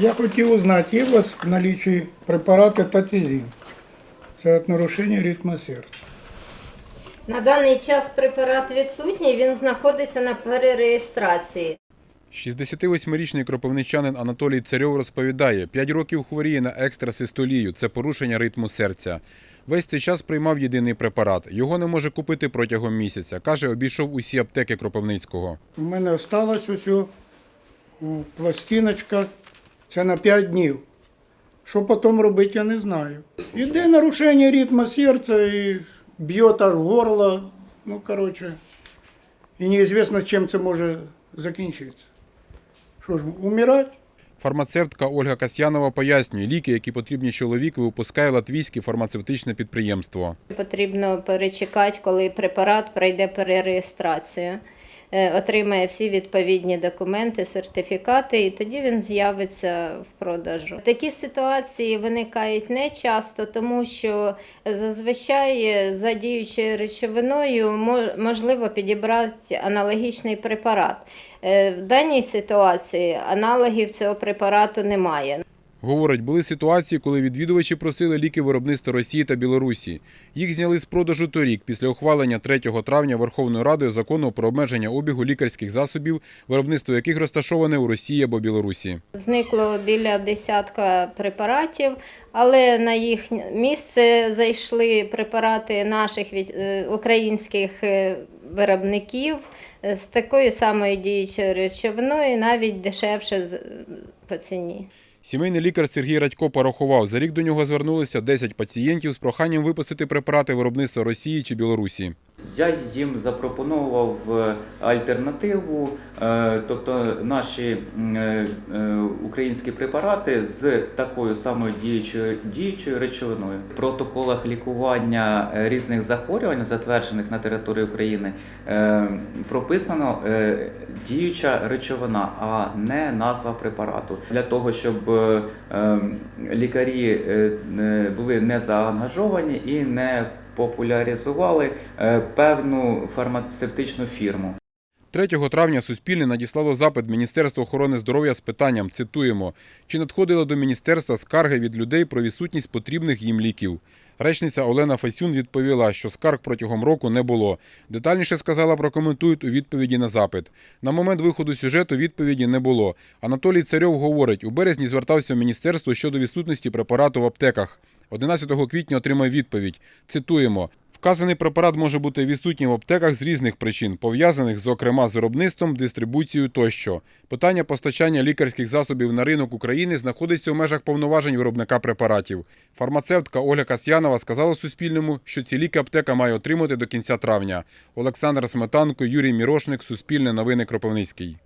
Я хотів узнати, є у вас в наличии препарати татизин? Це від нарушення ритму серця. На даний час препарат відсутній, він знаходиться на перереєстрації. 68-річний кропивничанин Анатолій Царьов розповідає, 5 років хворіє на екстрасистолію, це порушення ритму серця. Весь цей час приймав єдиний препарат. Його не може купити протягом місяця. Каже, обійшов усі аптеки Кропивницького. У мене осталось усе пластиночка, це на 5 днів. Що потім робити, я не знаю. Іде нарушення ритму серця і б'є аж горло. Ну, коротше, і неізвісно, чим це може закінчитися. Що ж, умирати? Фармацевтка Ольга Касьянова пояснює, ліки, які потрібні чоловіку, випускає латвійське фармацевтичне підприємство. Потрібно перечекати, коли препарат пройде перереєстрацію, отримає всі відповідні документи, сертифікати, і тоді він з'явиться в продажу. Такі ситуації виникають не часто, тому що зазвичай за діючою речовиною мо- можливо підібрати аналогічний препарат. Е, В даній ситуації аналогів цього препарату немає. Говорить, були ситуації, коли відвідувачі просили ліки виробництва Росії та Білорусі. Їх зняли з продажу торік після ухвалення 3 травня Верховною Радою закону про обмеження обігу лікарських засобів, виробництво яких розташоване у Росії або Білорусі. Зникло біля десятка препаратів, але на їх місце зайшли препарати наших е, українських е, виробників з такою самою діючою речовиною, навіть дешевше по ціні. Сімейний лікар Сергій Радько порахував, за рік до нього звернулися 10 пацієнтів з проханням виписати препарати виробництва Росії чи Білорусі. Я їм запропонував е, альтернативу, е, тобто наші е, українські препарати з такою самою діючою, діючою речовиною. В протоколах лікування різних захворювань, затверджених на території України, прописано діюча речовина, а не назва препарату. Для того, щоб е, е, лікарі були не заангажовані і не популяризували е, певну фармацевтичну фірму. 3 травня Суспільне надіслало запит Міністерства охорони здоров'я з питанням, цитуємо, чи надходили до міністерства скарги від людей про відсутність потрібних їм ліків. Речниця Олена Фасюн відповіла, що скарг протягом року не було. Детальніше сказала, прокоментують у відповіді на запит. На момент виходу сюжету відповіді не було. Анатолій Царьов говорить, у березні звертався в міністерство щодо відсутності препарату в аптеках. 11 квітня отримав відповідь. Цитуємо. Вказаний препарат може бути відсутній в аптеках з різних причин, пов'язаних, зокрема, з виробництвом, дистрибуцією тощо. Питання постачання лікарських засобів на ринок України знаходиться у межах повноважень виробника препаратів. Фармацевтка Ольга Касьянова сказала Суспільному, що ці ліки аптека має отримати до кінця травня. Олександр Сметанко, Юрій Мірошник, Суспільне новини Кропивницький.